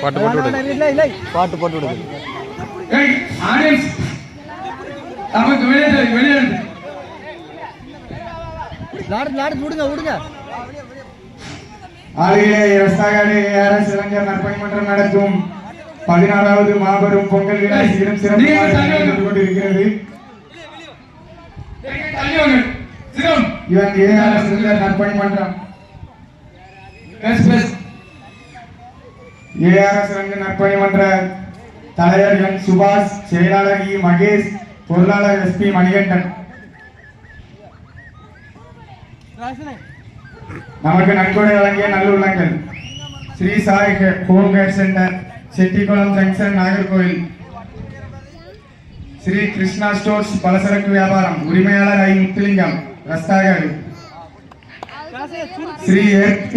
பாட்டு போட்டு விடு. பாட்டு போட்டு ஆடியன்ஸ். நமக்கு வெளியே வெளியே விடுங்க விடுங்க. ரஸ்தாகாடு இளைஞர் நடத்தும் பதினாறாவது மாபெரும் பொங்கல் விழா சீரும் நடைபெற்றுக் கொண்டிருக்கிறது தள்ளி வாங்க சிரம் இவன் ஏஆர்எஸ் இளைஞர் நற்பணி மன்றம் பேஸ் பேஸ் ஏஆர்எஸ் இளைஞர் நற்பணி மன்ற தலைவர் என் சுபாஷ் செயலாளர் இ மகேஷ் பொருளாளர் எஸ்பி மணிகண்டன் நமக்கு நன்கொடை வழங்கிய நல்லுள்ளங்கள் Sri Sai home care centre Chettikulam junction Nagercoil. Sri Krishna stores பலசரக்கு வியாபாரம் உரிமையாளர் ஐ முத்துலிங்கம் ரஸ்தாகாடு ஸ்ரீ எர்த்